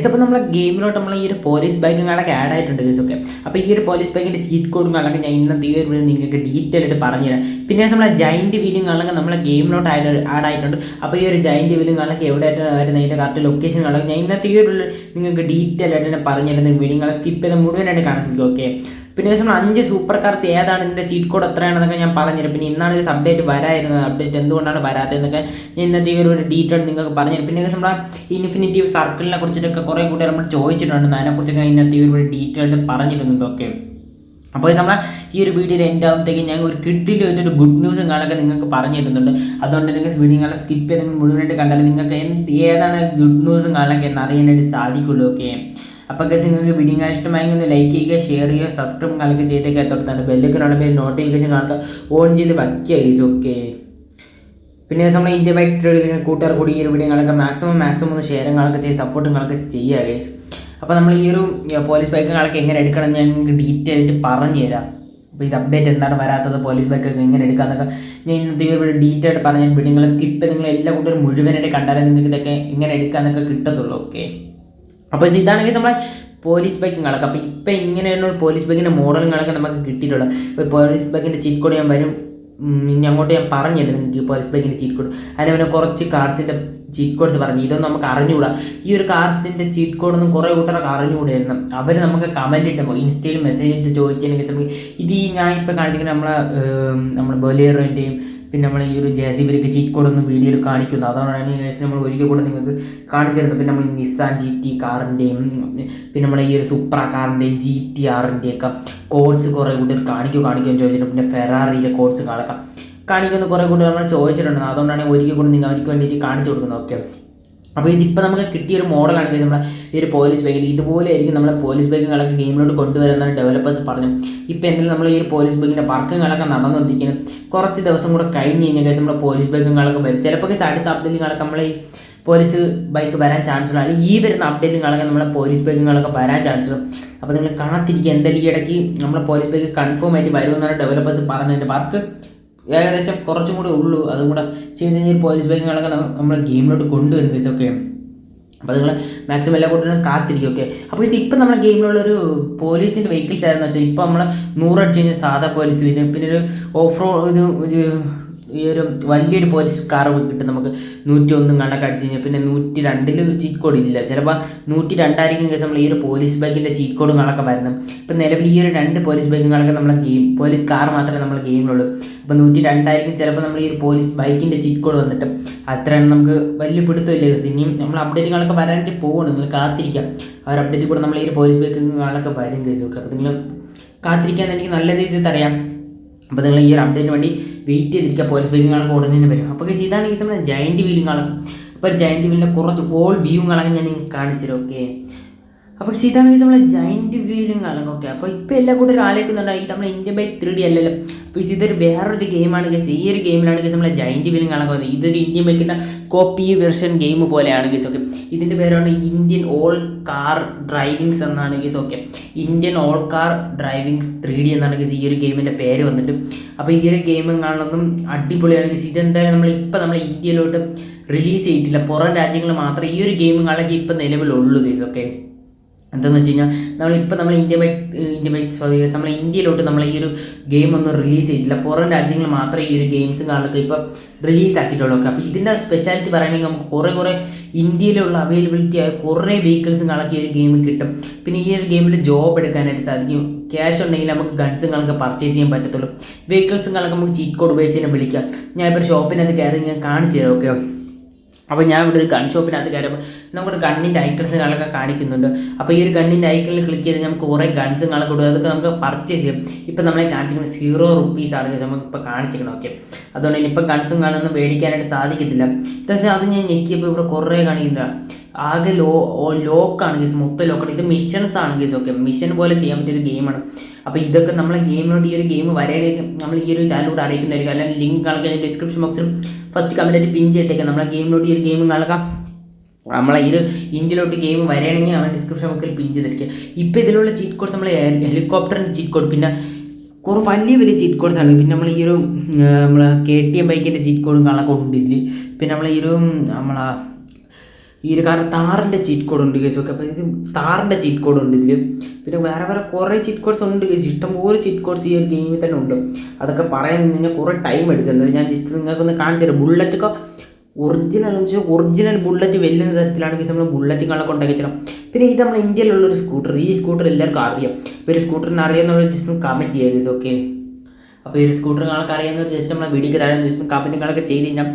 Guess അപ്പോൾ നമ്മളെ ഗെയിമിലോട്ട് നമ്മൾ ഈ ഒരു പോലീസ് ബൈക്കുകളൊക്കെ ആഡ് ആയിട്ടുണ്ട് ഗൈസ് ഒക്കെ. അപ്പോൾ ഈ ഒരു പോലീസ് ബൈക്കിന്റെ ചീറ്റ് കോഡുകളൊക്കെ ഞാൻ ഇന്നത്തെ ഈ ഒരു നിങ്ങൾക്ക് ഡീറ്റെയിൽ ആയിട്ട് പറഞ്ഞുതരാം. പിന്നെ നമ്മളെ ജൈന്റ് വീലിങ്ങളൊക്കെ നമ്മളെ ഗെയിമിലോട്ട് ആഡ് ആഡ് ആയിട്ടുണ്ട്. അപ്പോൾ ഈ ഒരു ജൈന്റ് എവിടെ എവിടെയായിട്ട് വരുന്ന ഇതിന്റെ കറക്റ്റ് ലൊക്കേഷൻ ലൊക്കേഷനുകളൊക്കെ ഞാൻ ഇന്നത്തെ ഈ ഒരു നിങ്ങൾക്ക് ഡീറ്റെയിൽ ആയിട്ട് തന്നെ പറഞ്ഞിരുന്ന വീഡിയോ സ്കിപ്പ് ചെയ്ത് മുഴുവനായിട്ട് കാണാൻ ശ്രമിക്കും ഓക്കെ പിന്നെ നമ്മൾ അഞ്ച് സൂപ്പർ കാർസ് ഏതാണ് ഇതിന്റെ ചീറ്റ് കോഡ് എത്രയാണെന്നൊക്കെ ഞാൻ പറഞ്ഞുതരും. പിന്നെ ഇന്നാണ് ഒരു അപ്ഡേറ്റ് വരായിരുന്നത് അപ്ഡേറ്റ് എന്തുകൊണ്ടാണ് വരാത്തതെന്നൊക്കെ ഞാൻ ഇന്നത്തെ ഒരു ഡീറ്റെയിൽ നിങ്ങൾക്ക് പറഞ്ഞു പിന്നെ നമ്മളെ ഇൻഫിനിറ്റീവ് സർക്കിളിനെ കുറിച്ചിട്ടൊക്കെ കുറേ കൂടി നമ്മൾ ചോദിച്ചിട്ടുണ്ട്. അതിനെക്കുറിച്ചൊക്കെ ഇന്നത്തെ ഒരു ഡീറ്റെയിൽ പറഞ്ഞിരുന്നുണ്ട് ഓക്കെ അപ്പോൾ നമ്മളെ ഈ ഒരു വീഡിയോയിൽ എന്റെ ആകുമ്പോഴത്തേക്ക് ഞാൻ ഒരു കിഡിൽ ഒരു ഗുഡ് ന്യൂസും കാണൊക്കെ നിങ്ങൾക്ക് പറഞ്ഞു തരുന്നുണ്ട് അതുകൊണ്ട് നിങ്ങൾക്ക് വീഡിയോകളെ സ്കിപ്പ് ചെയ്ത് മുഴുവനായിട്ട് കണ്ടാൽ നിങ്ങൾക്ക് എന്ത് ഏതാണ് ഗുഡ് ന്യൂസും കാണൊക്കെ എന്ന് അറിയാനായിട്ട് സാധിക്കുള്ളൂ. ഓക്കെ അപ്പോൾ ഗസ് നിങ്ങൾക്ക് വീഡിയോ ഇഷ്ടമായെങ്കിൽ ലൈക്ക് ചെയ്യുക ഷെയർ ചെയ്യുക സബ്സ്ക്രൈബ് കാലൊക്കെ ചെയ്തേക്ക് തൊട്ടാണ് ബെല്ലൊക്കെ പേര് നോട്ടിഫിക്കേഷൻ കാണുക. ഓൺ ചെയ്ത് വയ്ക്കുക ഈസ് ഓക്കെ പിന്നെ നമ്മൾ ഇന്ത്യ ബൈക്ക് ട്രേഡിൽ കൂട്ടുകാർ കൂടി ഈ ഒരു വീഡിയോ കാണുക മാക്സിമം മാക്സിമം ഒന്ന് ഷെയറും കാണൊക്കെ ചെയ്ത് സപ്പോർട്ടും കാണൊക്കെ ചെയ്യുക ഗൈസ് അപ്പോൾ നമ്മൾ ഈ ഒരു പോലീസ് ബൈക്കുകളൊക്കെ എങ്ങനെ എടുക്കണം ഞാൻ നിങ്ങൾക്ക് ഡീറ്റെയിൽ ആയിട്ട് പറഞ്ഞു തരാം. അപ്പോൾ ഇത് അപ്ഡേറ്റ് എന്താണ് വരാത്തത് പോലീസ് ബൈക്കൊക്കെ എങ്ങനെ എടുക്കാമെന്നൊക്കെ ഞാൻ ഇന്നത്തെ ഒരു ഡീറ്റെയിൽ ആയിട്ട് പറഞ്ഞു പിന്നെ നിങ്ങൾ സ്കിപ്പ് നിങ്ങൾ എല്ലാ കൂട്ടരും മുഴുവനായിട്ട് കണ്ടാലേ നിങ്ങൾക്ക് ഇതൊക്കെ എങ്ങനെ എടുക്കാമെന്നൊക്കെ കിട്ടത്തുള്ളൂ ഓക്കെ അപ്പോൾ ഇത് ഇതാണെങ്കിൽ നമ്മളെ പോലീസ് ബൈക്കുകളൊക്കെ അപ്പോൾ ഇപ്പം ഇങ്ങനെയുള്ള ഒരു പോലീസ് ബൈക്കിന്റെ മോഡലുകളൊക്കെ നമുക്ക് കിട്ടിയിട്ടുള്ളത് ഇപ്പോൾ പോലീസ് ബൈക്കിന്റെ ചിക്കോട് ഞാൻ വരും. ഇനി അങ്ങോട്ട് ഞാൻ പറഞ്ഞില്ല നിങ്ങൾക്ക് പോലീസ് ബൈക്കിന്റെ ചീറ്റ് കോഡ് അതിന് പിന്നെ കുറച്ച് കാർസിന്റെ ചീറ്റ് കോഡ്സ് പറഞ്ഞു. ഇതൊന്നും നമുക്ക് അറിഞ്ഞുകൂടാ. ഈ ഒരു കാർസിന്റെ ചീറ്റ് കോഡൊന്നും കുറേ കൂട്ടർക്ക് അറിഞ്ഞുകൂടായിരുന്നു അവർ നമുക്ക് കമന്റ് ഇട്ട് ഇൻസ്റ്റയിൽ മെസ്സേജ് ഇട്ട് ചോദിച്ചതിനൊക്കെ നമുക്ക് ഇത് ഈ ഞാൻ ഇപ്പോൾ കാണിച്ചിങ്ങനെ നമ്മളെ നമ്മുടെ ബൊലേറിന്റെയും പിന്നെ നമ്മൾ ഈ ഒരു ജെ സി ബിയിലേക്ക് ചീറ്റ് കോഡൊന്നും വീഡിയോയിൽ കാണിക്കുന്നു. അതാണ് നമ്മൾ ഒരിക്കൽ കൂടെ നിങ്ങൾക്ക് കാണിച്ചിരുന്നത് പിന്നെ നമ്മൾ നിസാൻ ജി ടി കാറിന്റെയും പിന്നെ നമ്മൾ ഈ ഒരു സൂപ്ര കാറിന്റെയും ജി ടി ആറിന്റെയും ഒക്കെ കോഡ്സ് കുറേ കൂടി കാണിക്കും കാണിക്കുമെന്ന് ചോദിച്ചിട്ടുണ്ട്. പിന്നെ ഫെറാറിയിലെ കോഴ്സ് കാണിക്കാം. കാണിക്കുന്ന കുറേ കൂടി നമ്മൾ ചോദിച്ചിട്ടുണ്ട്. അതുകൊണ്ടാണ് ഒരിക്കൽ കൂടി നിങ്ങൾ അവർക്ക് വേണ്ടിയിട്ട് കാണിച്ചു കൊടുക്കുന്നത്. ഓക്കെ അപ്പോൾ ഇതിപ്പോൾ നമുക്ക് കിട്ടിയ ഒരു മോഡലാണ് നമ്മൾ ഈ ഒരു പോലീസ് ബൈക്കിൽ ഇതുപോലെ ആയിരിക്കും നമ്മളെ പോലീസ് ബൈക്കുകളൊക്കെ ഗെയിമിലോട്ട് കൊണ്ടുവരുന്നതാണ് ഡെവലപ്പേഴ്സ് പറഞ്ഞു. ഇപ്പോൾ എന്തെങ്കിലും നമ്മൾ ഈ ഒരു പോലീസ് ബൈക്കിന്റെ വർക്കുകളൊക്കെ നടന്നുകൊണ്ടിരിക്കുന്നു കുറച്ച് ദിവസം കൂടെ കഴിഞ്ഞ് കഴിഞ്ഞാൽ കേസ് നമ്മുടെ പോലീസ് ബൈക്കുകളൊക്കെ വരും. ചിലപ്പോൾ അടുത്ത അപ്ഡേറ്റുകളൊക്കെ നമ്മൾ ഈ പോലീസ് ബൈക്ക് വരാൻ ചാൻസ് ഉണ്ട് അല്ലെങ്കിൽ ഈ വരുന്ന അപ്ഡേറ്റുകളൊക്കെ നമ്മളെ പോലീസ് ബൈക്കുകളൊക്കെ വരാൻ ചാൻസ് ഉണ്ട് അപ്പോൾ നിങ്ങൾ കാത്തിരിക്കുക. എന്തായാലും ഈ ഇടയ്ക്ക് നമ്മളെ പോലീസ് ബൈക്ക് കൺഫേം ആയിട്ട് വരുമെന്നാണ് ഡെവലപ്പേഴ്സ് പറഞ്ഞതിന്റെ വർക്ക് ഏകദേശം കുറച്ചും കൂടെ ഉള്ളൂ. അതും കൂടെ ചെയ്ത് കഴിഞ്ഞാൽ പോലീസ് ബൈക്കുകളൊക്കെ നമ്മൾ ഗെയിമിലോട്ട് കൊണ്ടുവരും ഇതൊക്കെ അപ്പോൾ നിങ്ങൾ മാക്സിമം എല്ലാ കൂട്ടരും കാത്തിരിക്കും ഓക്കെ അപ്പോൾ ഇത് ഇപ്പം നമ്മുടെ ഗെയിമിലുള്ളൊരു പോലീസിന്റെ വെഹിക്കിൾസ് ആയിരുന്നു? വെച്ചാൽ ഇപ്പോൾ നമ്മൾ നൂറടിച്ച് കഴിഞ്ഞാൽ സാധാ പോലീസ് പിന്നെ പിന്നെ ഒരു ഓഫ് റോഡ് ഇത് ഈ ഒരു വലിയൊരു പോലീസ് കാർ കിട്ടും നമുക്ക്. നൂറ്റി ഒന്നും കണക്ക് അടിച്ച് കഴിഞ്ഞാൽ പിന്നെ നൂറ്റി രണ്ടിൽ ചീറ്റ് കോഡ് ഇല്ല. ചിലപ്പോൾ നൂറ്റി രണ്ടായിരിക്കും കേസ് നമ്മൾ ഈ ഒരു പോലീസ് ബൈക്കിന്റെ ചീറ്റ് കോഡും കണക്കെ വരുന്നത്. ഇപ്പം നിലവിൽ ഈ ഒരു രണ്ട് പോലീസ് ബൈക്കും കണക്കെ നമ്മളെ ഗെയിം പോലീസ് കാർ മാത്രമേ നമ്മൾ ഗെയിമിലുള്ളൂ അപ്പോൾ നൂറ്റി രണ്ടായിരിക്കും ചിലപ്പോൾ നമ്മൾ ഈ ഒരു പോലീസ് ബൈക്കിന്റെ ചീറ്റ് കോഡ് വന്നിട്ട്. അത്രയാണ് നമുക്ക് വലിയ പിടുത്തമില്ല കേസ് ഇനിയും നമ്മൾ അപ്ഡേറ്റുകളൊക്കെ വരാനായിട്ട് പോകണം നിങ്ങൾ കാത്തിരിക്കാം. അവർ അപ്ഡേറ്റ് കൂടെ നമ്മൾ ഈ ഒരു പോലീസ് ബൈക്കുകളൊക്കെ വരും കേസ് ഒക്കെ അപ്പോൾ നിങ്ങൾ കാത്തിരിക്കാൻ എനിക്ക് നല്ല രീതിയിൽ അറിയാം അപ്പോൾ നിങ്ങൾ ഈ ഒരു അപ്ഡേറ്റിന് വേണ്ടി വെയിറ്റ് ചെയ്തിരിക്കുക. പോലീസ് ബൈക്കുകളൊക്കെ ഉടനെ വരും. അപ്പോൾ ഇതാണ് ഈ സമയം ജയന്റ് വീലിങ്ങളെ അപ്പോൾ ജയന്റ് ജയന്റ് വീലിന്റെ കുറച്ച് ഫോൾ വ്യൂകളൊക്കെ ഞാൻ നിങ്ങൾക്ക് കാണിച്ചു ഓക്കെ അപ്പോൾ ഇതാണ് നമ്മളെ ജയന്റ് വീലും ഓക്കെ അപ്പോൾ ഇപ്പോൾ എല്ലാം കൂടെ ഒരു ആലോചിക്കുന്നുണ്ട്? ഈ നമ്മളെ ഇന്ത്യ ബൈക്ക് ത്രീ ഡി അല്ലല്ലോ. അപ്പോൾ ഇതൊരു വേറൊരു ഗെയിമാണ് ഗസ് ഈ ഒരു ഗെയിമിലാണ് ഈ നമ്മളെ ജയന്റ് വീലും കാണാൻ പോകുന്നത്. ഇതൊരു ഇന്ത്യൻ ബൈക്കിന്റെ കോപ്പി വെർഷൻ ഗെയിം പോലെയാണ് ഗീസ് ഓക്കെ ഇതിന്റെ പേരാണ് ഇന്ത്യൻ ഓൾ കാർ ഡ്രൈവിങ്സ് എന്നാണ് guys okay Indian all car drivings three D എന്നാണ് ഗീസ് ഈ ഒരു ഗെയിമിന്റെ പേര് വന്നിട്ട്. അപ്പോൾ ഈ ഒരു ഗെയിം കാണുന്നതും അടിപൊളിയാണ് ഗീസ് ഇതെന്തായാലും നമ്മൾ ഇപ്പോൾ നമ്മൾ ഇന്ത്യയിലോട്ട് റിലീസ് ചെയ്തിട്ടില്ല. പുറം രാജ്യങ്ങൾ മാത്രമേ ഈ ഒരു ഗെയിം കാണാൻ ഇപ്പം നിലവിലുള്ളൂ ഗീസ് ഓക്കെ എന്താണെന്ന് വെച്ച് കഴിഞ്ഞാൽ നമ്മളിപ്പോൾ നമ്മൾ ഇന്ത്യ ബൈക്ക് ഇന്ത്യ ബൈക്ക് സ്വാധീനം നമ്മൾ ഇന്ത്യയിലോട്ട് നമ്മൾ ഈ ഒരു ഗെയിം ഒന്നും റിലീസ് ചെയ്തിട്ടില്ല. പുറം രാജ്യങ്ങൾ മാത്രമേ ഈ ഒരു ഗെയിംസും കാണുന്നത് ഇപ്പോൾ റിലീസ് ആക്കിയിട്ടുള്ളൂ. അപ്പോൾ ഇതിന്റെ സ്പെഷ്യാലിറ്റി പറയുകയാണെങ്കിൽ നമുക്ക് കുറേ കുറേ ഇന്ത്യയിലുള്ള അവൈലബിലിറ്റി ആയ കുറേ വെഹിക്കിൾസും കണക്ക് ഈ ഒരു ഗെയിമിൽ കിട്ടും. പിന്നെ ഈ ഒരു ഗെയിമിൽ ജോബ് എടുക്കാനായിട്ട് സാധിക്കും. ക്യാഷ് ഉണ്ടെങ്കിൽ നമുക്ക് ഗൺസും കണക്ക് പർച്ചേസ് ചെയ്യാൻ പറ്റത്തുള്ളൂ. വെഹിക്കിൾസും കണക്ക് നമുക്ക് ചീറ്റ് കോഡ് ഉപയോഗിച്ച് തന്നെ വിളിക്കാം. ഞാൻ ഇപ്പോൾ ഷോപ്പിനകത്ത് കയറി ഞാൻ കാണിച്ചു തരാം ഓക്കെ അപ്പോൾ ഞാൻ ഇവിടെ ഒരു ഗൺ ഷോപ്പിനകത്ത് കയറിയപ്പോൾ നമ്മുടെ ഗണ്ണിന്റെ ഐക്കൺസുകളൊക്കെ കാണിക്കുന്നുണ്ട്. അപ്പോൾ ഈ ഒരു ഗണ്ണിന്റെ ഐക്കണിൽ ക്ലിക്ക് ചെയ്ത് നമുക്ക് കുറേ ഗൺസുകളൊക്കെ കൊടുക്കും. അതൊക്കെ നമുക്ക് പർച്ചേസ് ചെയ്യും. ഇപ്പോൾ നമ്മളെ കാണിച്ചിരിക്കുന്നത് സീറോ റുപ്പീസ് ആണ് നമുക്ക് ഇപ്പോൾ കാണിച്ചിരിക്കണം ഓക്കെ അതുകൊണ്ട് ഇനിയിപ്പോൾ ഗൺസും കാണൊന്നും മേടിക്കാനായിട്ട് സാധിക്കത്തില്ല. പക്ഷേ അത് ഞാൻ ഞെക്കിയപ്പോൾ ഇവിടെ കുറേ കാണിക്കുന്നില്ല ആകെ ലോ ലോക്കാണ് കേസ് മൊത്തം ലോക്കാണ് ഇത് മിഷൻസ് ആണ് കേസ് ഓക്കെ മിഷൻ പോലെ ചെയ്യാൻ പറ്റിയ ഒരു ഗെയിമാണ് അപ്പോൾ ഇതൊക്കെ നമ്മളെ ഗെയിമിനോട് ഈ ഒരു ഗെയിം വരേണ്ടി നമ്മൾ ഈ ഒരു ചാനലിലൂടെ അറിയിക്കുന്നതായിരിക്കും അല്ലെങ്കിൽ ലിങ്ക് കാണിക്കാൻ ഡിസ്ക്രിപ്ഷൻ ബോക്സിലും ഫസ്റ്റ് കമന്റായിട്ട് പിൻ ചെയ്തിട്ടേക്കാം നമ്മളെ ഗെയിമിലോട്ട് ഈ ഒരു ഗെയിം കളക്കാം നമ്മളെ ഈ ഒരു ഇന്ത്യയിലോട്ട് ഗെയിം വരികയാണെങ്കിൽ അവൻ ഡിസ്ക്രിപ്ഷൻ ബോക്സിൽ പിൻ ചെയ്തിരിക്കുക ഇപ്പോൾ ഇതിലുള്ള ചീറ്റ് കോഡ്സ് നമ്മൾ ഹെലികോപ്റ്ററിന്റെ ചീറ്റ് കോഡ് പിന്നെ കുറേ വലിയ വലിയ ചീറ്റ് ആണ്. പിന്നെ നമ്മൾ ഈ ഒരു നമ്മളെ കെ ടി എം ബൈക്കിന്റെ ചീറ്റ് കോഡും കാണാൻ കൊണ്ടില്ല പിന്നെ നമ്മൾ ഈ ഒരു നമ്മളെ ഈ ഒരു കാരണം താറിന്റെ ചീറ്റ് കോഡ് ഉണ്ട് കേസ് ഓക്കെ അപ്പോൾ ഇത് താറിന്റെ ചീറ്റ് കോഡ് ഉണ്ട് ഇതിൽ പിന്നെ വേറെ വേറെ കുറേ ചീറ്റ് കോഡ്സ് ഉണ്ട് കേസ് ഇഷ്ടംപോലെ ചീറ്റ് കോഡ്സ് ഈ ഒരു ഗെയിമിൽ തന്നെ ഉണ്ട്. അതൊക്കെ പറയാൻ നിന്ന് കഴിഞ്ഞാൽ കുറേ ടൈം എടുക്കുന്നത് ഞാൻ ജസ്റ്റ് നിങ്ങൾക്കൊന്ന് കാണിച്ചു തരാം. ബുള്ളറ്റൊക്കെ ഒറിജിനൽ എന്ന് വെച്ചാൽ ഒറിജിനൽ ബുള്ളറ്റ് വെല്ലുന്ന തരത്തിലാണ് കേസ് നമ്മൾ ബുള്ളറ്റ് കാണാൻ ഉണ്ടാക്കി വെച്ചണം പിന്നെ ഇത് നമ്മൾ ഇന്ത്യയിലുള്ളൊരു സ്കൂട്ടർ ഈ സ്കൂട്ടർ എല്ലാവർക്കും അറിയാം. ഇപ്പോൾ ഒരു സ്കൂട്ടറിന് അറിയാമെന്നുള്ള ജസ്റ്റ് ഒന്ന് കമന്റ് ചെയ്യുക കേസ് ഓക്കെ? അപ്പോൾ ഈ ഒരു സ്കൂട്ടർ കാണാൻ അറിയാവുന്ന ജസ്റ്റ് നമ്മളെ വീഡിയോക്ക് താഴെ ജസ്റ്റ് കമന്റ് കാണൊക്കെ ചെയ്ത് കഴിഞ്ഞാൽ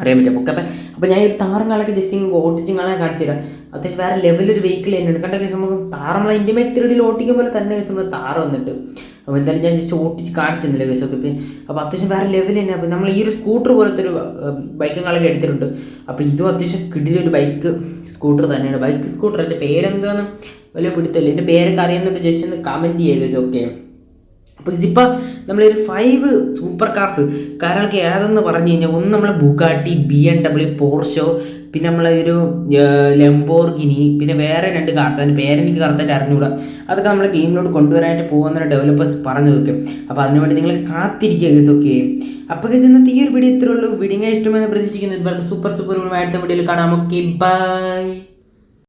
അറിയാൻ പറ്റും. ഓക്കെ അപ്പം അപ്പോൾ ഞാൻ ഒരു താറങ്ങളൊക്കെ ജസ്റ്റ് ഇങ്ങനെ ഓട്ടിച്ച് നിങ്ങളെ കാണിച്ചു തരാം. അത്യാവശ്യം വേറെ ലെവലൊരു വെഹിക്കിൾ തന്നെയാണ് കണ്ട കേസ് നമുക്ക് താറ നമ്മളെ ഇന്ത്യ മെത്തിരടിയിൽ ഓട്ടിക്കുമ്പോൾ തന്നെ നമ്മൾ താറ വന്നിട്ട്. അപ്പോൾ എന്തായാലും ഞാൻ ജസ്റ്റ് ഓട്ടിച്ച് കാണിച്ചിരുന്നില്ല കേസ് ഒക്കെ അപ്പോൾ അത്യാവശ്യം വേറെ ലെവൽ തന്നെ. അപ്പോൾ നമ്മൾ ഈ ഒരു സ്കൂട്ടർ പോലത്തെ ഒരു ബൈക്കുകളൊക്കെ എടുത്തിട്ടുണ്ട്. അപ്പോൾ ഇതും അത്യാവശ്യം കിടിലൊരു ബൈക്ക് സ്കൂട്ടർ തന്നെയാണ്. ബൈക്ക് സ്കൂട്ടർ എന്റെ പേരെന്താണെന്ന് വലിയ പിടുത്തമില്ല. എന്റെ പേരൊക്കെ അറിയുന്നുണ്ട് ജസ്റ്റ് ഒന്ന് കമന്റ് ചെയ്യുക ഓക്കെ അപ്പോൾ ഇതിപ്പോൾ നമ്മളൊരു ഫൈവ് സൂപ്പർ കാർസ് കാറുകൾക്ക് ഏതെന്ന് പറഞ്ഞു കഴിഞ്ഞാൽ ഒന്ന് നമ്മൾ Bugatti B M W Porsche പിന്നെ നമ്മളെ ഒരു ലംബോർഗിനി പിന്നെ വേറെ രണ്ട് കാർസ് അതിന്റെ പേരെനിക്ക് കറക്റ്റായിട്ട് അറിഞ്ഞുകൂടാ അതൊക്കെ നമ്മൾ ഗെയിമിലോട്ട് കൊണ്ടുവരാനായിട്ട് പോകുന്ന ഡെവലപ്പേഴ്സ് പറഞ്ഞു വെക്കും. അപ്പോൾ അതിനുവേണ്ടി നിങ്ങൾ കാത്തിരിക്കുക ഗസ് ഓക്കെ അപ്പോൾ ഗസ് ഇന്നത്തെ ഈ ഒരു വീഡിയോ ഇത്രയുള്ളൂ വീഡിയോ ഇഷ്ടമെന്ന് പ്രതീക്ഷിക്കുന്നു. ഇതുപോലത്തെ സൂപ്പർ സൂപ്പർ അടുത്ത വീഡിയോയിൽ കാണാം. Okay bye